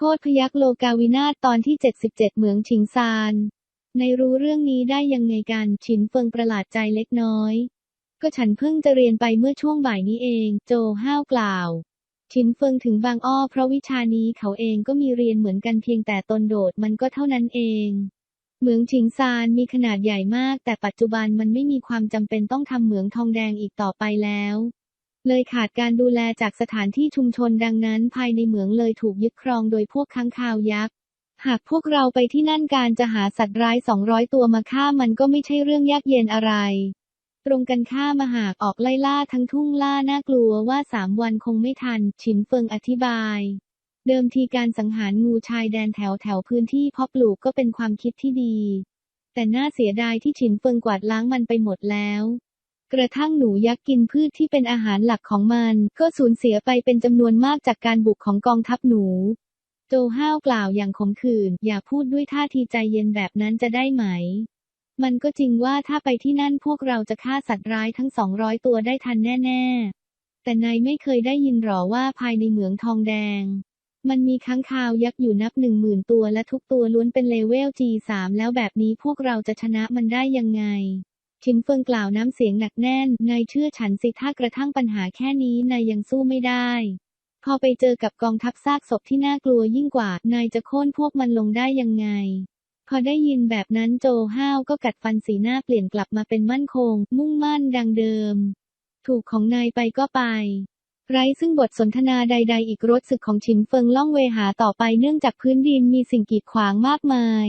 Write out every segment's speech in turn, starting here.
โคตรพยักโลกาวินาตอนที่ 77 เหมืองฉิงซาน ในรู้เรื่องนี้ได้ยังไงกันฉินเฟิงประหลาดใจเล็กน้อย ก็ฉันเพิ่งจะเรียนไปเมื่อช่วงบ่ายนี้เอง โจห้าวกล่าวฉินเฟิงถึงบางอ้อเพราะวิชานี้เขาเองก็มีเรียนเหมือนกันเพียงแต่ตนโดดมันก็เท่านั้นเอง เหมืองฉิงซานมีขนาดใหญ่มาก แต่ปัจจุบันมันไม่มีความจำเป็นต้องทำเหมืองทองแดงอีกต่อไปแล้ว เลยขาดการดูแลจากสถานที่ชุมชนดังนั้น ภายในเหมืองเลยถูกยึดครองโดยพวกค้างคาวยักษ์หากพวกเราไปที่นั่นการจะหาสัตว์ร้ายสองร้อยตัวมาฆ่ามันก็ไม่ใช่เรื่องยากเย็นอะไร ตรงกันข้ามมาหากออกไล่ล่าทั้งทุ่งล่าน่ากลัวว่าสามวันคงไม่ทัน ฉินเฟิงอธิบาย เดิมทีการสังหารงูชายแดนแถวแถวพื้นที่เพาะปลูกก็เป็นความคิดที่ดี แต่น่าเสียดายที่ฉินเฟิงกวาดล้างมันไปหมดแล้ว กระทั่งหนูยักษ์กินพืชที่เป็นอาหารหลักของมัน ก็สูญเสียไปเป็นจำนวนมากจากการบุกของกองทัพหนู โจห้าวกล่าวอย่างขมขื่นอย่าพูดด้วยท่าทีใจเย็นแบบนั้นจะได้ไหม มันก็จริงว่าถ้าไปที่นั่นพวกเราจะฆ่าสัตว์ร้ายทั้งสองร้อยตัวได้ทันแน่ ๆ แต่นายไม่เคยได้ยินหรอว่าภายในเหมืองทองแดง มันมีค้างคาวยักษ์อยู่นับหนึ่งหมื่นตัวและทุกตัวล้วนเป็นเลเวล G3 แล้วแบบนี้พวกเราจะชนะมันได้ยังไง ชินเฟิงกล่าวน้ำเสียงหนักแน่น นายเชื่อฉันสิถ้ากระทั่งปัญหาแค่นี้นายยังสู้ไม่ได้ พอไปเจอกับกองทัพซากศพที่น่ากลัวยิ่งกว่า นายจะโค่นพวกมันลงได้ยังไง พอได้ยินแบบนั้นโจห้าวก็กัดฟันสีหน้าเปลี่ยนกลับมาเป็นมั่นคง มุ่งมั่นดังเดิม ถูกของนายไปก็ไปไร้ซึ่งบทสนทนาใด ๆ อีกรถศึกของฉินเฟิงล่องเวหาต่อไปเนื่องจากพื้นดินมีสิ่งกีดขวางมากมาย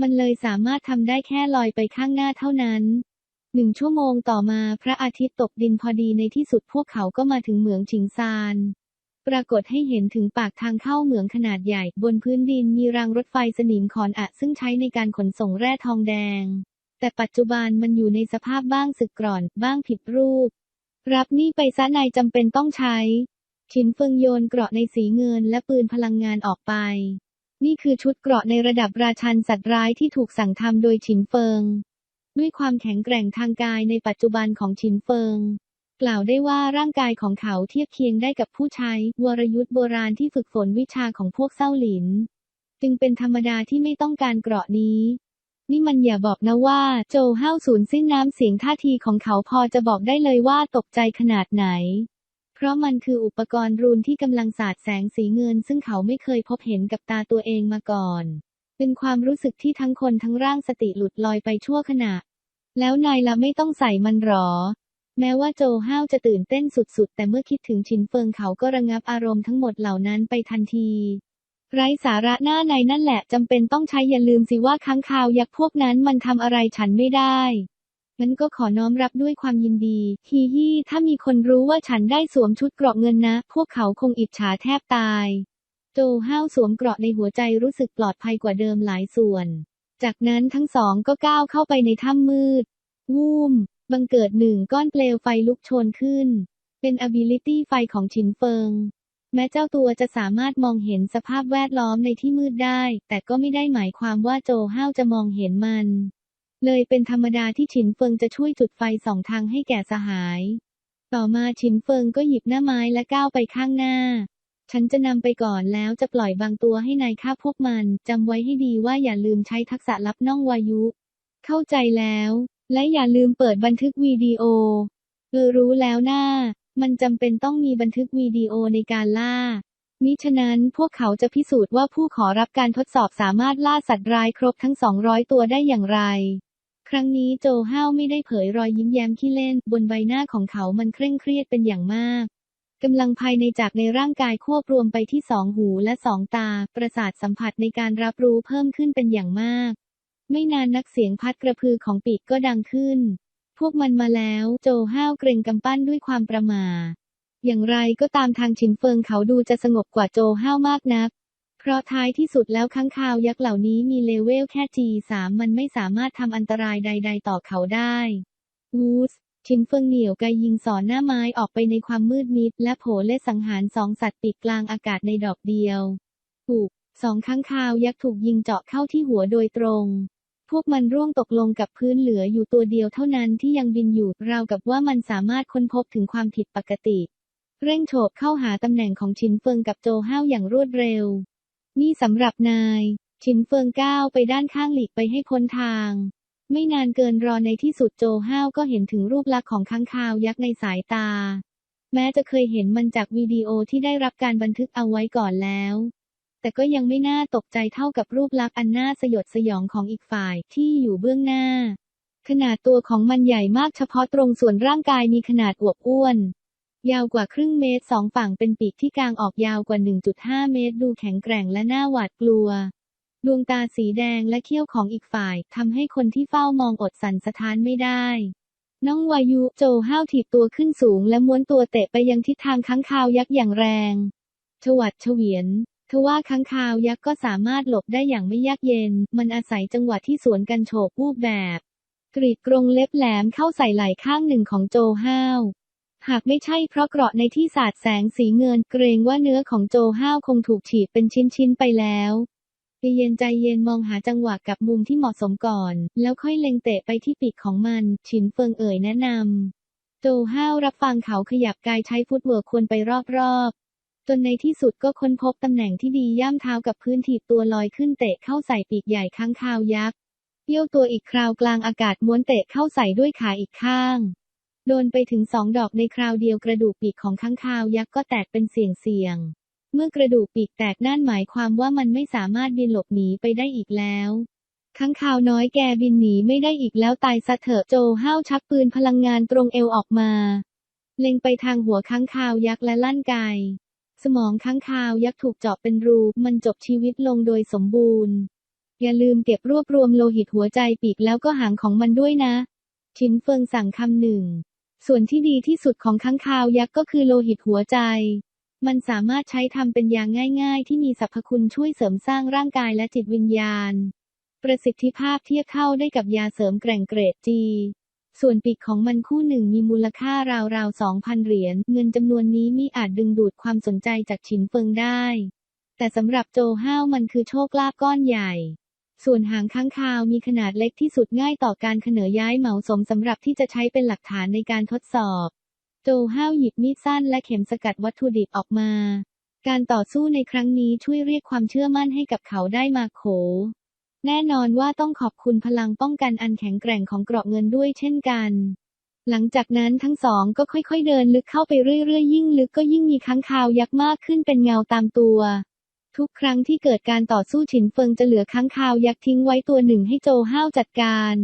มันเลยสามารถทำได้แค่ลอยไปข้างหน้าเท่านั้น หนึ่งชั่วโมงต่อมาพระอาทิตย์ตกดินพอดีในที่สุดพวกเขาก็มาถึงเหมืองฉิงซานปรากฏให้เห็นถึงปากทางเข้าเหมืองขนาดใหญ่ บนพื้นดินมีรางรถไฟสนิมขอนอะซึ่งใช้ในการขนส่งแร่ทองแดง แต่ปัจจุบันมันอยู่ในสภาพบ้างสึกกร่อนบ้างผิดรูป รับนี่ไปซะนายจำเป็นต้องใช้ชินเฟิงโยนเกราะในสีเงินและปืนพลังงานออกไป นี่คือชุดเกราะในระดับราชันสัตว์ร้ายที่ถูกสั่งทำโดยชินเฟิง ด้วยความแข็งแกร่งทางกายในปัจจุบันของชินเฟิง กล่าวได้ว่าร่างกายของเขาเทียบเคียงได้กับผู้ใช้วรยุทธ์โบราณที่ฝึกฝนวิชาของพวกเศร้าหลิน จึงเป็นธรรมดาที่ไม่ต้องการเกราะนี้ นี่มันอย่าบอกนะว่า โจห้าวสูญสิ้นน้ำเสียงท่าทีของเขาพอจะบอกได้เลยว่าตกใจขนาดไหน เพราะมันคืออุปกรณ์รูนที่กำลังสาดแสงสีเงิน ซึ่งเขาไม่เคยพบเห็นกับตาตัวเองมาก่อนเป็นความรู้สึกที่ทั้งคนทั้งร่างสติหลุดลอยไปชั่วขณะ แล้วนายละไม่ต้องใส่มันหรอ แม้ว่าโจห้าวจะตื่นเต้นสุดๆ แต่เมื่อคิดถึงชินเฟิงเขาก็ระงับอารมณ์ทั้งหมดเหล่านั้นไปทันที ไร้สาระหน้าในนั่นแหละจำเป็นต้องใช้อย่าลืมสิว่าค้างคาวยักษ์พวกนั้นมันทำอะไรฉันไม่ได้งั้นก็ขอน้อมรับด้วยความยินดี ฮีฮีถ้ามีคนรู้ว่าฉันได้สวมชุดเกราะเงินนะ พวกเขาคงอิจฉาแทบตาย โจห้าวสวมเกราะในหัวใจรู้สึกปลอดภัยกว่าเดิมหลายส่วน จากนั้นทั้งสองก็ก้าวเข้าไปในถ้ำมืด วูม บังเกิดหนึ่งก้อนเปลวไฟลุกโชนขึ้น เป็น ability ไฟของชินเฟิง แม้เจ้าตัวจะสามารถมองเห็นสภาพแวดล้อมในที่มืดได้ แต่ก็ไม่ได้หมายความว่าโจห้าวจะมองเห็นมัน เลยเป็นธรรมดาที่ฉินเฟิงจะช่วยจุดไฟสองทางให้แก่สหาย ต่อมาฉินเฟิงก็หยิบหน้าไม้และก้าวไปข้างหน้า ฉันจะนำไปก่อนแล้วจะปล่อยบางตัวให้นายฆ่าพวกมันจำไว้ให้ดีว่าอย่าลืมใช้ทักษะลับน่องวายุ เข้าใจแล้ว และอย่าลืมเปิดบันทึกวิดีโอเออรู้แล้วนะ่ามันจำเป็นต้องมีบันทึกวิดีโอในการล่า มิฉะนั้นพวกเขาจะพิสูจน์ว่าผู้ขอรับการทดสอบสามารถล่าสัตว์ร้ายครบทั้ง 200 ตัวได้อย่างไร ครั้งนี้โจห้าวไม่ได้เผยรอยยิ้มแย้มขี้เล่น บนใบหน้าของเขามันเคร่งเครียดเป็นอย่างมาก กำลังภายในจากในร่างกายควบรวมไปที่สองหูและสองตา ประสาทสัมผัสในการรับรู้เพิ่มขึ้นเป็นอย่างมาก ไม่นานนักเสียงพัดกระพือของปีกก็ดังขึ้น พวกมันมาแล้ว โจห้าวเกรงกำปั้นด้วยความประหม่าอย่างไรก็ตามทางฉินเฟิงเขาดูจะสงบกว่าโจห้าวมากนัก เพราะท้ายที่สุดแล้วค้างคาวยักษ์เหล่านี้มีเลเวลแค่ G3 มันไม่สามารถทำอันตรายใด ๆ ต่อเขาได้วูส ชินเฟิงเหนียวไกยิงสอนหน้าไม้ออกไปในความมืดมิด และโผเล่สังหารสองสัตว์ปีกกลางอากาศในดอกเดียวถูกสองข้างคาวยักษ์ถูกยิงเจาะเข้าที่หัวโดยตรง พวกมันร่วงตกลงกับพื้นเหลืออยู่ตัวเดียวเท่านั้นที่ยังบินอยู่ราวกับว่ามันสามารถค้นพบถึงความผิดปกติ เร่งโฉบเข้าหาตำแหน่งของชินเฟิงกับโจห้าวอย่างรวดเร็ว นี่สำหรับนาย ชินเฟิงก้าวไปด้านข้างหลีกไปให้พ้นทาง ไม่นานเกินรอในที่สุดโจห้าวก็เห็นถึงรูปลักษณ์ของค้างคาวยักษ์ในสายตา แม้จะเคยเห็นมันจากวิดีโอที่ได้รับการบันทึกเอาไว้ก่อนแล้ว แต่ก็ยังไม่น่าตกใจเท่ากับรูปลักษณ์อันน่าสยดสยองของอีกฝ่ายที่อยู่เบื้องหน้า ขนาดตัวของมันใหญ่มากเฉพาะตรงส่วนร่างกายมีขนาดอวบอ้วน ยาวกว่าครึ่งเมตรสองฝั่งเป็นปีกที่กางออกยาวกว่า 1.5 เมตร ดูแข็งแกร่งและน่าหวาดกลัว ดวงตาสีแดงและเขี้ยวของอีกฝ่ายทำให้คนที่เฝ้ามองอดสันสะท้านไม่ได้ น้องวายุโจห้าวถีบตัวขึ้นสูงและม้วนตัวเตะไปยังทิศทางค้างคาวยักษ์อย่างแรงชวัดเฉวียนทว่าค้างคาวยักษ์ก็สามารถหลบได้อย่างไม่ยากเย็น มันอาศัยจังหวะที่สวนกันโฉบวูบแบบ กรีดกรงเล็บแหลมเข้าใส่ไหล่ข้างหนึ่งของโจห้าว หากไม่ใช่เพราะเกราะในที่สาดแสงสีเงินเกรงว่าเนื้อของโจห้าวคงถูกฉีดเป็นชิ้นๆไปแล้ว ใจเย็นใจเย็นมองหาจังหวะกับมุมที่เหมาะสมก่อน แล้วค่อยเล็งเตะไปที่ปีกของมัน ฉินเฟิงเอ่ยแนะนำโจห้าวรับฟังเขาขยับกายใช้ฟุตเวิร์ควรไปรอบๆ จนในที่สุดก็ค้นพบตำแหน่งที่ดีย่ำเท้ากับพื้นถีบตัวลอยขึ้นเตะเข้าใส่ปีกใหญ่ข้างคาวยักษ์เยี่ยวตัวอีกคราวกลางอากาศม้วนเตะเข้าใส่ด้วยขาอีกข้าง โดนไปถึงสองดอกในคราวเดียวกระดูกปีกของข้างคาวยักษ์ก็แตกเป็นเสี่ยงเสี่ยง เมื่อกระดูกปีกแตกนั่นหมายความว่ามันไม่สามารถบินหลบหนีไปได้อีกแล้วข้างคาวน้อยแกบินหนีไม่ได้อีกแล้วตายซะเถอะโจห้าวชักปืนพลังงานตรงเอวออกมา เล็งไปทางหัวข้างคาวยักษ์และลั่นไกสมองข้างคาวยักษ์ถูกเจาะเป็นรูมันจบชีวิตลงโดยสมบูรณ์ อย่าลืมเก็บรวบรวมโลหิตหัวใจปีกแล้วก็หางของมันด้วยนะชินเฟิงสั่งคำหนึ่ง ส่วนที่ดีที่สุดของข้างคาวยักษ์ก็คือโลหิตหัวใจ มันสามารถใช้ทำเป็นยาง่ายๆ ที่มีสรรพคุณช่วยเสริมสร้างร่างกายและจิตวิญญาณ ประสิทธิภาพเทียบเท่าได้กับยาเสริมแกร่งเกรดจีส่วนปีกของมันคู่หนึ่งมีมูลค่าราวๆ 2,000 เหรียญ เงินจำนวนนี้มิอาจดึงดูดความสนใจจากฉินเฟิงได้ แต่สำหรับโจห้าวมันคือโชคลาภก้อนใหญ่ ส่วนหางค้างคาวมีขนาดเล็กที่สุดง่ายต่อการเขนอย้ายเหมาสมสำหรับที่จะใช้เป็นหลักฐานในการทดสอบ โจห้าวหยิบมีดสั้นและเข็มสกัดวัตถุดิบออกมา การต่อสู้ในครั้งนี้ช่วยเรียกความเชื่อมั่นให้กับเขาได้มาโข แน่นอนว่าต้องขอบคุณพลังป้องกันอันแข็งแกร่งของเกราะเงินด้วยเช่นกัน หลังจากนั้นทั้งสองก็ค่อยๆเดินลึกเข้าไปเรื่อยๆ ยิ่งลึกก็ยิ่งมีค้างคาวยักษ์มากขึ้นเป็นเงาตามตัว ทุกครั้งที่เกิดการต่อสู้ฉินเฟิงจะเหลือค้างคาวยักษ์ทิ้งไว้ตัวหนึ่งให้โจห้าวจัดการ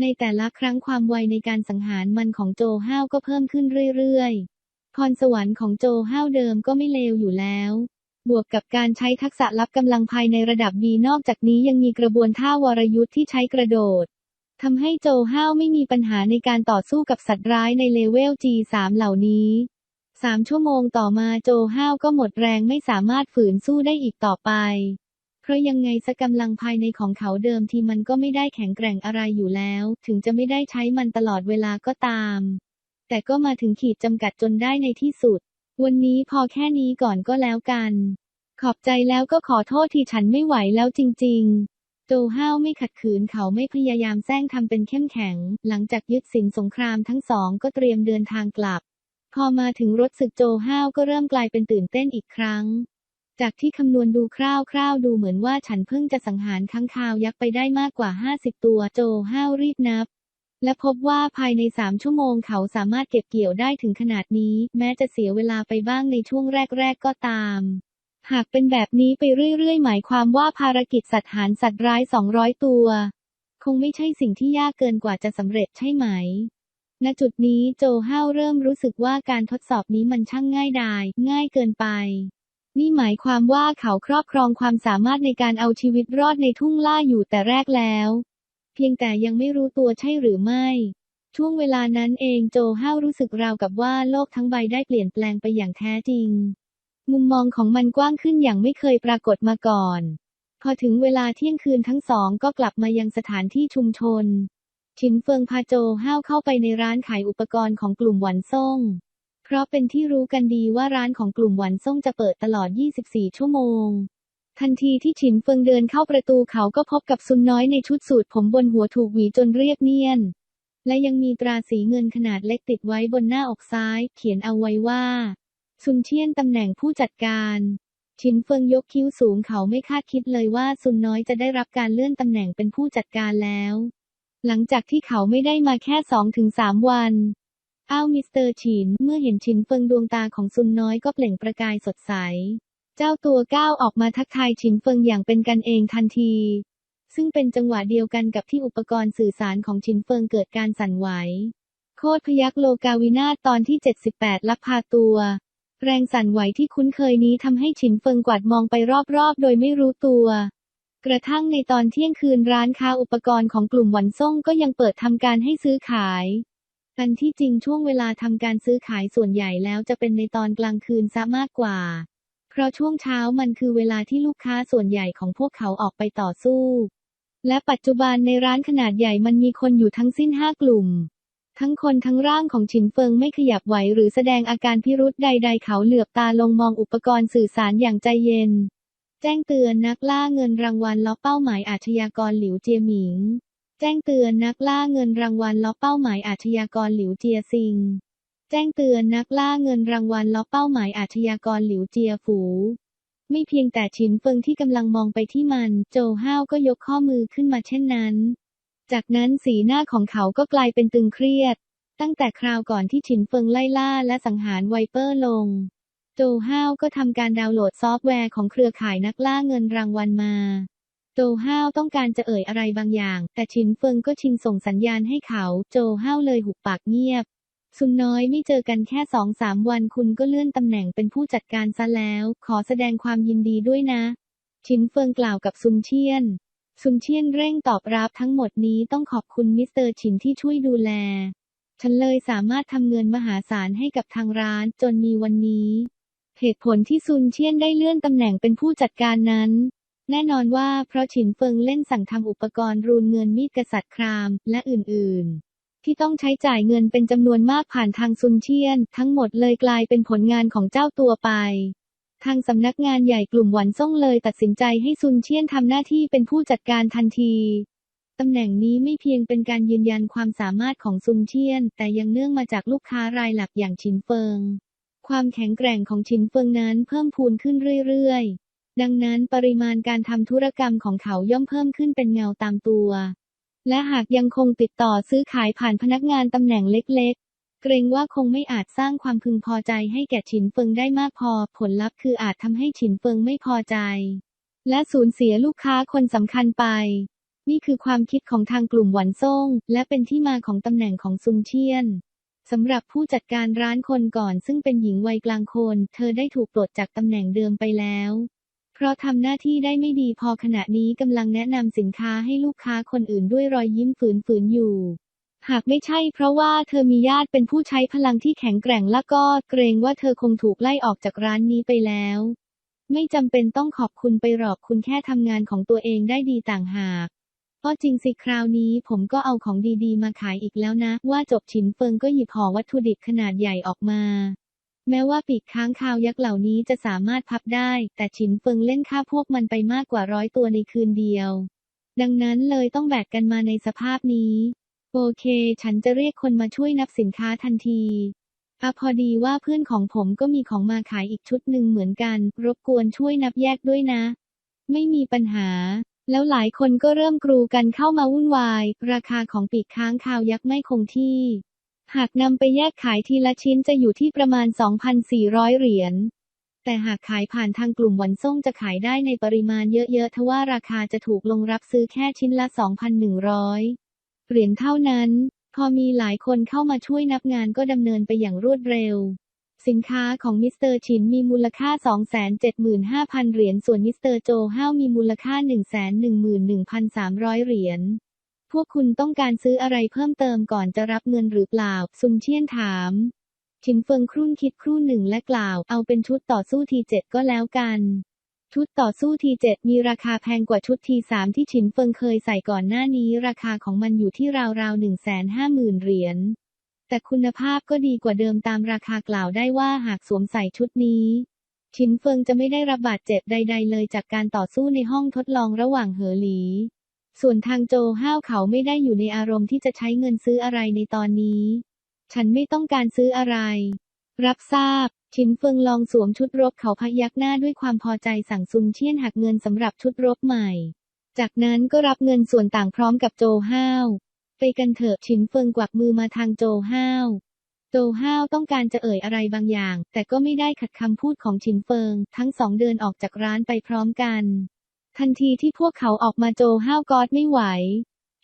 ในแต่ละครั้งความไวในการสังหารมันของโจห้าวก็เพิ่มขึ้นเรื่อยๆ พรสวรรค์ของโจห้าวเดิมก็ไม่เลวอยู่แล้ว บวกกับการใช้ทักษะลับกำลังภายในระดับ B นอกจากนี้ยังมีกระบวนท่าวรยุทธ์ที่ใช้กระโดดทำให้โจห้าวไม่มีปัญหาในการต่อสู้กับสัตว์ร้ายในเลเวล G3 เหล่านี้สามชั่วโมงต่อมาโจห้าวก็หมดแรงไม่สามารถฝืนสู้ได้อีกต่อไป ราะยังไงสกำลังภายในของเขาเดิมทีมันก็ไม่ได้แข็งแกร่งอะไรอยู่แล้ว ถึงจะไม่ได้ใช้มันตลอดเวลาก็ตาม แต่ก็มาถึงขีดจำกัดจนได้ในที่สุด วันนี้พอแค่นี้ก่อนก็แล้วกัน ขอบใจแล้วก็ขอโทษที่ฉันไม่ไหวแล้วจริง ๆ โจห้าวไม่ขัดขืนเขาไม่พยายามแซงทำเป็นเข้มแข็ง หลังจากยึดสินสงครามทั้งสองก็เตรียมเดินทางกลับ พอมาถึงรถศึกโจห้าวก็เริ่มกลายเป็นตื่นเต้นอีกครั้ง จากที่คำนวณดูคร่าวๆดูเหมือนว่าฉันเพิ่งจะสังหารค้างคาวยักษ์ไปได้มากกว่า 50 ตัวโจห้าวรีบนับ และพบว่าภายใน 3 ชั่วโมงเขาสามารถเก็บเกี่ยวได้ถึงขนาดนี้ แม้จะเสียเวลาไปบ้างในช่วงแรกๆก็ตามหากเป็นแบบนี้ไปเรื่อยๆ หมายความว่าภารกิจสัตว์หารสัตว์ร้าย 200 ตัว คงไม่ใช่สิ่งที่ยากเกินกว่าจะสำเร็จใช่ไหม ณ จุดนี้โจห้าวเริ่มรู้สึกว่าการทดสอบนี้มันช่างง่ายดาย ง่ายเกินไป นี่หมายความว่าเขาครอบครองความสามารถในการเอาชีวิตรอดในทุ่งล่าอยู่แต่แรกแล้ว เพียงแต่ยังไม่รู้ตัวใช่หรือไม่ ช่วงเวลานั้นเองโจห้าวรู้สึกราวกับว่าโลกทั้งใบได้เปลี่ยนแปลงไปอย่างแท้จริง มุมมองของมันกว้างขึ้นอย่างไม่เคยปรากฏมาก่อน พอถึงเวลาเที่ยงคืนทั้งสองก็กลับมายังสถานที่ชุมชน ชินเฟิงพาโจห้าวเข้าไปในร้านขายอุปกรณ์ของกลุ่มหวันซ่ง เพราะเป็นที่รู้กันดีว่าร้านของกลุ่มหวันซ่งจะเปิดตลอด 24 ชั่วโมง ทันทีที่ฉินเฟิงเดินเข้าประตูเขาก็พบกับซุนน้อยในชุดสูทผมบนหัวถูกหวีจนเรียบเนียน และยังมีตราสีเงินขนาดเล็กติดไว้บนหน้าอกซ้าย เขียนเอาไว้ว่า ซุนเชียนตำแหน่งผู้จัดการชินเฟิงยกคิ้วสูงเขาไม่คาดคิดเลยว่าซุนน้อยจะได้รับการเลื่อนตำแหน่งเป็นผู้จัดการแล้ว หลังจากที่เขาไม่ได้มาแค่สองถึงสามวัน อ้าวมิสเตอร์ฉิน เมื่อเห็นฉินเฟิงดวงตาของซุนน้อยก็เปล่งประกายสดใส เจ้าตัวก้าวออกมาทักทายฉินเฟิงอย่างเป็นกันเองทันที ซึ่งเป็นจังหวะเดียวกันกับที่อุปกรณ์สื่อสารของฉินเฟิงเกิดการสั่นไหว โคตรพยักโลกาวินาตอนที่ 78 ลักพาตัว แรงสั่นไหวที่คุ้นเคยนี้ทำให้ฉินเฟิงกวาดมองไปรอบๆ โดยไม่รู้ตัวกระทั่งในตอนเที่ยงคืนร้านค้าอุปกรณ์ของกลุ่มหวันซ่งก็ยังเปิดทำการให้ซื้อขาย อันที่จริงช่วงเวลาทำการซื้อขายส่วนใหญ่แล้วจะเป็นในตอนกลางคืนซะมากกว่า เพราะช่วงเช้ามันคือเวลาที่ลูกค้าส่วนใหญ่ของพวกเขาออกไปต่อสู้ และปัจจุบันในร้านขนาดใหญ่มันมีคนอยู่ทั้งสิ้นห้ากลุ่ม ทั้งคนทั้งร่างของฉินเฟิงไม่ขยับไหวหรือแสดงอาการพิรุษใด ๆ เขาเหลือบตาลงมองอุปกรณ์สื่อสารอย่างใจเย็น แจ้งเตือนนักล่าเงินรางวัลล้อเป้าหมายอาชญากรหลิวเจียหมิง แจ้งเตือนนักล่าเงินรางวัลล้อเป้าหมายอาชญากรหลิวเจียซิง แจ้งเตือนนักล่าเงินรางวัลล้อเป้าหมายอาชญากรหลิวเจียฝู ไม่เพียงแต่ฉินเฟิงที่กำลังมองไปที่มัน โจห้าวก็ยกข้อมือขึ้นมาเช่นนั้น จากนั้นสีหน้าของเขาก็กลายเป็นตึงเครียด ตั้งแต่คราวก่อนที่ฉินเฟิงไล่ล่าและสังหารไวเปอร์ลง โจห้าวก็ทำการดาวน์โหลดซอฟต์แวร์ของเครือข่ายนักล่าเงินรางวัลมา โจห้าวต้องการจะเอ่ยอะไรบางอย่าง แต่ฉินเฟิงก็ชิงส่งสัญญาณให้เขา โจห้าวเลยหุบปากเงียบซุนน้อยไม่เจอกันแค่สองสามวันคุณก็เลื่อนตำแหน่งเป็นผู้จัดการซะแล้ว ขอแสดงความยินดีด้วยนะ ชินเฟิงกล่าวกับซุนเชียน ซุนเชียนเร่งตอบรับทั้งหมดนี้ต้องขอบคุณมิสเตอร์ชินที่ช่วยดูแล ฉันเลยสามารถทำเงินมหาศาลให้กับทางร้านจนมีวันนี้ เหตุผลที่ซุนเชียนได้เลื่อนตำแหน่งเป็นผู้จัดการนั้น แน่นอนว่าเพราะฉินเฟิงเล่นสั่งทำอุปกรณ์รูนเงินมีดกษัตริย์คราม และอื่นๆ ที่ต้องใช้จ่ายเงินเป็นจำนวนมากผ่านทางซุนเชียน ทั้งหมดเลยกลายเป็นผลงานของเจ้าตัวไป ทางสำนักงานใหญ่กลุ่มหวันซ่งเลยตัดสินใจให้ซุนเชียนทำหน้าที่เป็นผู้จัดการทันทีตำแหน่งนี้ไม่เพียงเป็นการยืนยันความสามารถของซุนเชียน แต่ยังเนื่องมาจากลูกค้ารายหลักอย่างชินเฟิง ความแข็งแกร่งของชินเฟิงนั้นเพิ่มพูนขึ้นเรื่อยๆ ดังนั้นปริมาณการทำธุรกรรมของเขาย่อมเพิ่มขึ้นเป็นเงาตามตัว และหากยังคงติดต่อซื้อขายผ่านพนักงานตำแหน่งเล็กๆ เกรงว่าคงไม่อาจสร้างความพึงพอใจให้แก่ฉินเฟิงได้มากพอ ผลลัพธ์คืออาจทำให้ฉินเฟิงไม่พอใจ และสูญเสียลูกค้าคนสำคัญไป นี่คือความคิดของทางกลุ่มหวันซ่ง และเป็นที่มาของตำแหน่งของซุนเชียนสำหรับผู้จัดการร้านคนก่อนซึ่งเป็นหญิงวัยกลางคน เธอได้ถูกปลดจากตำแหน่งเดิมไปแล้ว เพราะทำหน้าที่ได้ไม่ดีพอขณะนี้กำลังแนะนำสินค้าให้ลูกค้าคนอื่นด้วยรอยยิ้มฝืนๆอยู่ หากไม่ใช่เพราะว่าเธอมีญาติเป็นผู้ใช้พลังที่แข็งแกร่งและก็เกรงว่าเธอคงถูกไล่ออกจากร้านนี้ไปแล้ว ไม่จำเป็นต้องขอบคุณไปหรอกคุณแค่ทำงานของตัวเองได้ดีต่างหากเพราะจริงสิคราวนี้ผมก็เอาของดีๆ มาขายอีกแล้วนะ ว่าจบฉินเฟิงก็หยิบห่อวัตถุดิบขนาดใหญ่ออกมา แม้ว่าปีกค้างคาวยักษ์เหล่านี้จะสามารถพับได้ แต่ฉินเฟิงเล่นฆ่าพวกมันไปมากกว่าร้อยตัวในคืนเดียว ดังนั้นเลยต้องแบกกันมาในสภาพนี้ โอเค ฉันจะเรียกคนมาช่วยนับสินค้าทันทีอะพอดีว่าเพื่อนของผมก็มีของมาขายอีกชุดหนึ่งเหมือนกัน รบกวนช่วยนับแยกด้วยนะ ไม่มีปัญหา แล้วหลายคนก็เริ่มกรูกันเข้ามาวุ่นวาย ราคาของปีกค้างคาวยักษ์ไม่คงที่ หากนำไปแยกขายทีละชิ้นจะอยู่ที่ประมาณ 2,400 เหรียญ แต่หากขายผ่านทางกลุ่มวันซ่งจะขายได้ในปริมาณเยอะๆ ทว่าราคาจะถูกลงรับซื้อแค่ชิ้นละ 2,100 เหรียญเท่านั้น พอมีหลายคนเข้ามาช่วยนับงานก็ดำเนินไปอย่างรวดเร็ว สินค้าของมิสเตอร์ชินมีมูลค่า 275,000 เหรียญ ส่วนมิสเตอร์โจห้าวมีมูลค่า 111,300 เหรียญ พวกคุณต้องการซื้ออะไรเพิ่มเติมก่อนจะรับเงินหรือเปล่า ซุนเชียนถามชินเฟิงครุ่นคิดครู่หนึ่งและกล่าว เอาเป็นชุดต่อสู้ทีเจ็ดก็แล้วกัน ชุดต่อสู้ทีเจ็ดมีราคาแพงกว่าชุดทีสามที่ชินเฟิงเคยใส่ก่อนหน้านี้ ราคาของมันอยู่ที่ราวๆหนึ่งแสนห้าหมื่นเหรียญ แต่คุณภาพก็ดีกว่าเดิมตามราคากล่าวได้ว่าหากสวมใส่ชุดนี้ ชินเฟิงจะไม่ได้รับบาดเจ็บใด ๆ เลยจากการต่อสู้ในห้องทดลองระหว่างเหอหลี ส่วนทางโจห้าวเขาไม่ได้อยู่ในอารมณ์ที่จะใช้เงินซื้ออะไรในตอนนี้ ฉันไม่ต้องการซื้ออะไร รับทราบ ชินเฟิงลองสวมชุดรบเขาพยักหน้าด้วยความพอใจสั่งซุนเชียนหักเงินสำหรับชุดรบใหม่ จากนั้นก็รับเงินส่วนต่างพร้อมกับโจห้าว ไปกันเถอะชินเฟิงกวักมือมาทางโจห้าวโจห้าวต้องการจะเอ่ยอะไรบางอย่าง แต่ก็ไม่ได้ขัดคำพูดของชินเฟิง ทั้งสองเดินออกจากร้านไปพร้อมกัน ทันทีที่พวกเขาออกมาโจห้าวกอดไม่ไหว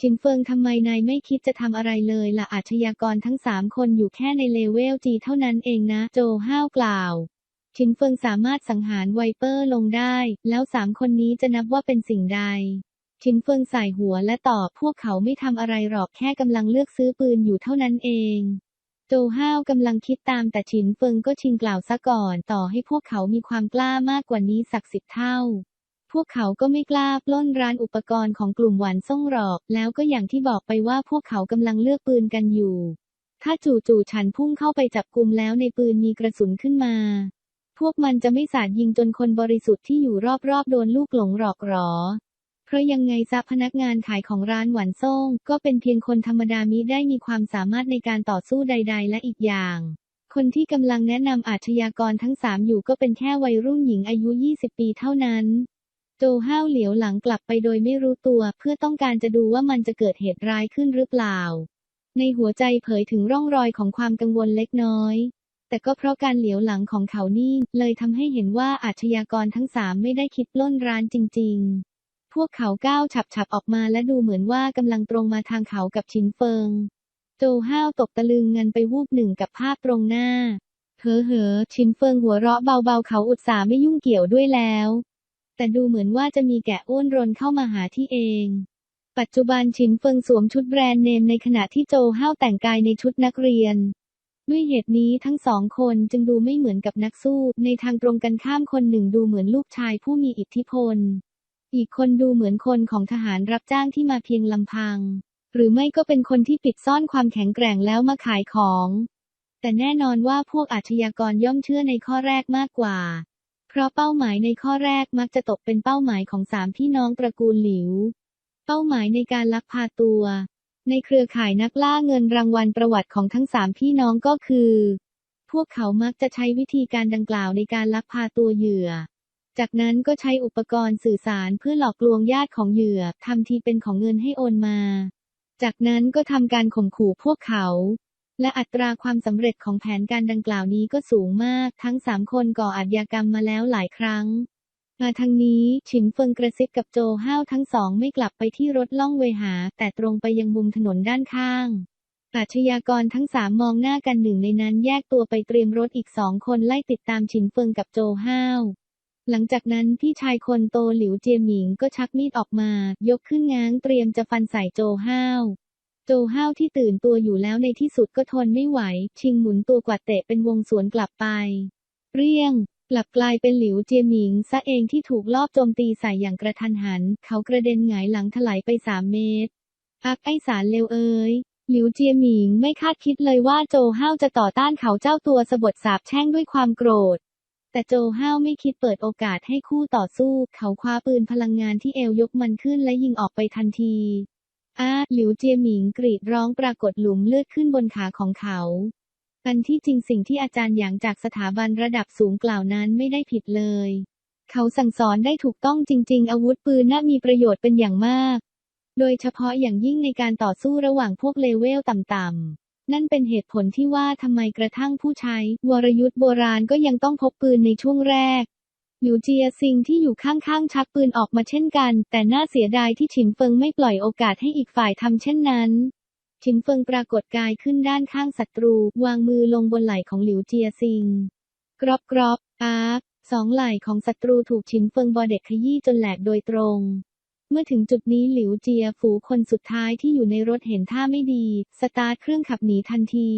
ชินเฟิงทำไมนายไม่คิดจะทำอะไรเลยล่ะอาชญากรทั้งสามคนอยู่แค่ในเลเวลจีเท่านั้นเองนะ โจห้าวกล่าวชินเฟิงสามารถสังหารไวเปอร์ลงได้ แล้วสามคนนี้จะนับว่าเป็นสิ่งใดชินเฟิงใส่หัวและตอบพวกเขาไม่ทำอะไรหรอกแค่กำลังเลือกซื้อปืนอยู่เท่านั้นเอง โจห้าวกำลังคิดตามแต่ชินเฟิงก็ชิงกล่าวซะก่อน ต่อให้พวกเขามีความกล้ามากกว่านี้สักสิบเท่า พวกเขาก็ไม่กล้าปล้นร้านอุปกรณ์ของกลุ่มหวานซ่งหรอก แล้วก็อย่างที่บอกไปว่าพวกเขากำลังเลือกปืนกันอยู่ ถ้าจู่ๆฉันพุ่งเข้าไปจับกลุ่มแล้วในปืนมีกระสุนขึ้นมา พวกมันจะไม่สาดยิงจนคนบริสุทธิ์ที่อยู่รอบๆโดนลูกหลงหรอกหรอ เพราะยังไงซะพนักงานขายของร้านหวานซ่งก็เป็นเพียงคนธรรมดามิได้มีความสามารถในการต่อสู้ใด ๆ และอีกอย่างคนที่กำลังแนะนำอาชญากรทั้งสามอยู่ก็เป็นแค่วัยรุ่นหญิงอายุ 20 ปีเท่านั้น โจห้าวเหลียวหลังกลับไปโดยไม่รู้ตัว เพื่อต้องการจะดูว่ามันจะเกิดเหตุร้ายขึ้นหรือเปล่า ในหัวใจเผยถึงร่องรอยของความกังวลเล็กน้อย แต่ก็เพราะการเหลียวหลังของเขานี่เลยทำให้เห็นว่าอาชญากรทั้งสามไม่ได้คิดล้นร้านจริง ๆ พวกเขาก้าวฉับๆออกมาและดูเหมือนว่ากำลังตรงมาทางเขากับชินเฟิง โจห้าวตกตะลึงเงินไปวูบหนึ่งกับภาพตรงหน้าเฮ้อเฮ้อชินเฟิงหัวเราะเบาๆเขาอุตส่าห์ไม่ยุ่งเกี่ยวด้วยแล้ว แต่ดูเหมือนว่าจะมีแกะอ้วนรนเข้ามาหาที่เอง ปัจจุบันชินเฟิงสวมชุดแบรนด์เนมในขณะที่โจห้าวแต่งกายในชุดนักเรียน ด้วยเหตุนี้ทั้งสองคนจึงดูไม่เหมือนกับนักสู้ ในทางตรงกันข้ามคนหนึ่งดูเหมือนลูกชายผู้มีอิทธิพล อีกคนดูเหมือนคนของทหารรับจ้างที่มาเพียงลำพัง หรือไม่ก็เป็นคนที่ปิดซ่อนความแข็งแกร่งแล้วมาขายของ แต่แน่นอนว่าพวกอาชญากรย่อมเชื่อในข้อแรกมากกว่า เพราะเป้าหมายในข้อแรกมักจะตกเป็นเป้าหมายของสามพี่น้องตระกูลหลิว เป้าหมายในการลักพาตัว ในเครือข่ายนักล่าเงินรางวัลประวัติของทั้งสามพี่น้องก็คือ พวกเขามักจะใช้วิธีการดังกล่าวในการลักพาตัวเหยื่อ จากนั้นก็ใช้อุปกรณ์สื่อสารเพื่อหลอกลวงญาติของเหยื่อทำทีเป็นของเงินให้โอนมา จากนั้นก็ทำการข่มขู่พวกเขา และอัตราความสำเร็จของแผนการดังกล่าวนี้ก็สูงมาก ทั้งสามคนก่ออาชญากรรมมาแล้วหลายครั้งมาทางนี้ฉินเฟิงกระซิบกับโจห้าวทั้งสองไม่กลับไปที่รถล่องเวหา แต่ตรงไปยังมุมถนนด้านข้าง อาชญากรทั้งสามมองหน้ากันหนึ่งในนั้นแยกตัวไปเตรียมรถอีกสองคนไล่ติดตามฉินเฟิงกับโจห้าวหลังจากนั้นพี่ชายคนโตหลิวเจียหมิงก็ชักมีดออกมา ยกขึ้นง้างเตรียมจะฟันใส่โจห้าว โจห้าวที่ตื่นตัวอยู่แล้วในที่สุดก็ทนไม่ไหว ชิงหมุนตัวกวาดเตะเป็นวงสวนกลับไป เรียง กลับกลายเป็นหลิวเจียหมิงซะเองที่ถูกลอบโจมตีใส่อย่างกระทันหัน เขากระเด็นหงายหลังถลายไปสามเมตร อักไอสารเลวเอ้ยหลิวเจียหมิงไม่คาดคิดเลยว่าโจห้าวจะต่อต้านเขาเจ้าตัวสะบดสาบแช่งด้วยความโกรธ แต่โจห้าวไม่คิดเปิดโอกาสให้คู่ต่อสู้ เขาคว้าปืนพลังงานที่เอวยกมันขึ้นและยิงออกไปทันที อ้า หลิวเจียหมิงกรีดร้องปรากฏหลุมเลือดขึ้นบนขาของเขา อันที่จริงสิ่งที่อาจารย์หยางจากสถาบันระดับสูงกล่าวนั้นไม่ได้ผิดเลย เขาสั่งสอนได้ถูกต้องจริง ๆ อาวุธปืนน่ามีประโยชน์เป็นอย่างมาก โดยเฉพาะอย่างยิ่งในการต่อสู้ระหว่างพวกเลเวลต่ำๆ นั่นเป็นเหตุผลที่ว่าทำไมกระทั่งผู้ใช้ วรยุทธ์โบราณก็ยังต้องพกปืนในช่วงแรก หลิวเจียซิงที่อยู่ข้างๆชักปืนออกมาเช่นกัน แต่น่าเสียดายที่ฉินเฟิงไม่ปล่อยโอกาสให้อีกฝ่ายทำเช่นนั้นฉินเฟิงปรากฏกายขึ้นด้านข้างศัตรู วางมือลงบนไหล่ของหลิวเจียซิง กรอบกรอบอาร์สองไหล่ของศัตรูถูกฉินเฟิงบอเด็กขยี้จนแหลกโดยตรง เมื่อถึงจุดนี้หลิวเจียฝูคนสุดท้ายที่อยู่ในรถเห็นท่าไม่ดี สตาร์ทเครื่องขับหนีทันที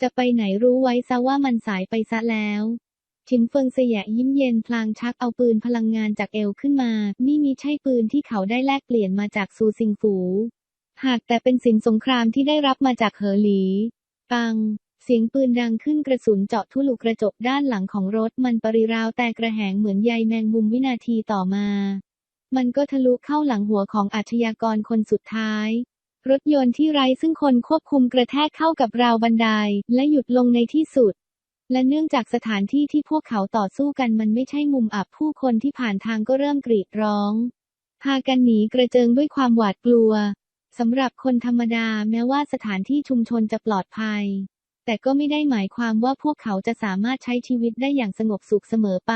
จะไปไหนรู้ไว้ซะว่ามันสายไปซะแล้ว ชินเฟิงเสยะยิ้มเย็นพลางชักเอาปืนพลังงานจากเอวขึ้นมา นี่มิใช่ปืนที่เขาได้แลกเปลี่ยนมาจากซูซิงฝู หากแต่เป็นสินสงครามที่ได้รับมาจากเหอหลี ปัง เสียงปืนดังขึ้นกระสุนเจาะทุลุกระจกด้านหลังของรถมันปริราวแต่กระแหงเหมือนใยแมงมุมวินาทีต่อมา มันก็ทะลุเข้าหลังหัวของอาชญากรคนสุดท้ายรถยนต์ที่ไร้ซึ่งคนควบคุมกระแทกเข้ากับราวบันได และหยุดลงในที่สุด และเนื่องจากสถานที่ที่พวกเขาต่อสู้กันมันไม่ใช่มุมอับผู้คนที่ผ่านทางก็เริ่มกรีดร้อง พากันหนีกระเจิงด้วยความหวาดกลัวสำหรับคนธรรมดาแม้ว่าสถานที่ชุมชนจะปลอดภัย แต่ก็ไม่ได้หมายความว่าพวกเขาจะสามารถใช้ชีวิตได้อย่างสงบสุขเสมอไป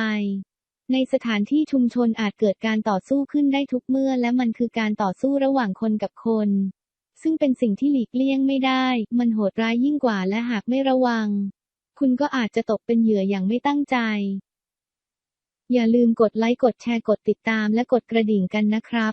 ในสถานที่ชุมชนอาจเกิดการต่อสู้ขึ้นได้ทุกเมื่อ และมันคือการต่อสู้ระหว่างคนกับคน ซึ่งเป็นสิ่งที่หลีกเลี่ยงไม่ได้ มันโหดร้ายยิ่งกว่าและหากไม่ระวัง คุณก็อาจจะตกเป็นเหยื่ออย่างไม่ตั้งใจ อย่าลืมกดไลค์กดแชร์กดติดตามและกดกระดิ่งกันนะครับ